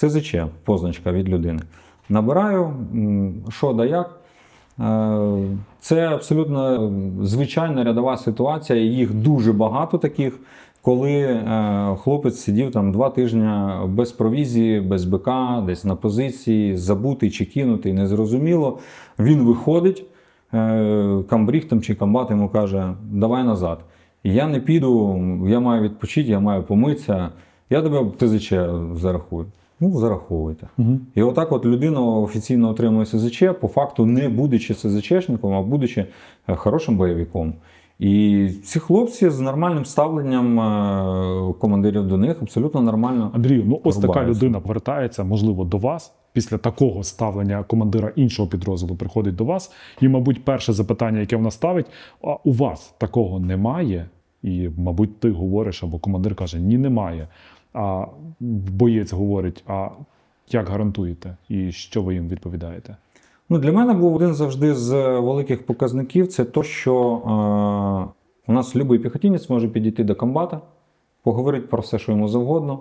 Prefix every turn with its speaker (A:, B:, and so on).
A: СЗЧ, позначка від людини. Набираю, що да як. Е, Це абсолютно звичайна рядова ситуація. Їх дуже багато таких, коли е, хлопець сидів там два тижні без провізії, без БК, десь на позиції, забутий чи кинутий, незрозуміло. Він виходить, е, камбріг чи комбат йому каже: давай назад. Я не піду, я маю відпочити, я маю помитися. Я тебе ТЗЧ зарахую. Ну, зараховуйте.
B: Угу.
A: І отак от людина офіційно отримує СЗЧ, по факту не будучи СЗЧшником, а будучи е, хорошим бойовиком. І ці хлопці з нормальним ставленням е, командирів до них абсолютно нормально.
B: Андрію, ну ось така людина повертається, можливо, до вас. Після такого ставлення командира іншого підрозділу приходить до вас. І, мабуть, перше запитання, яке вона ставить: а у вас такого немає? І, мабуть, ти говориш, або командир каже: Ні, немає. А боєць говорить: А як гарантуєте? І що ви їм відповідаєте?
A: Ну, для мене був один завжди з великих показників це то, що е, у нас будь-який піхотінець може підійти до комбата, поговорити про все, що йому завгодно.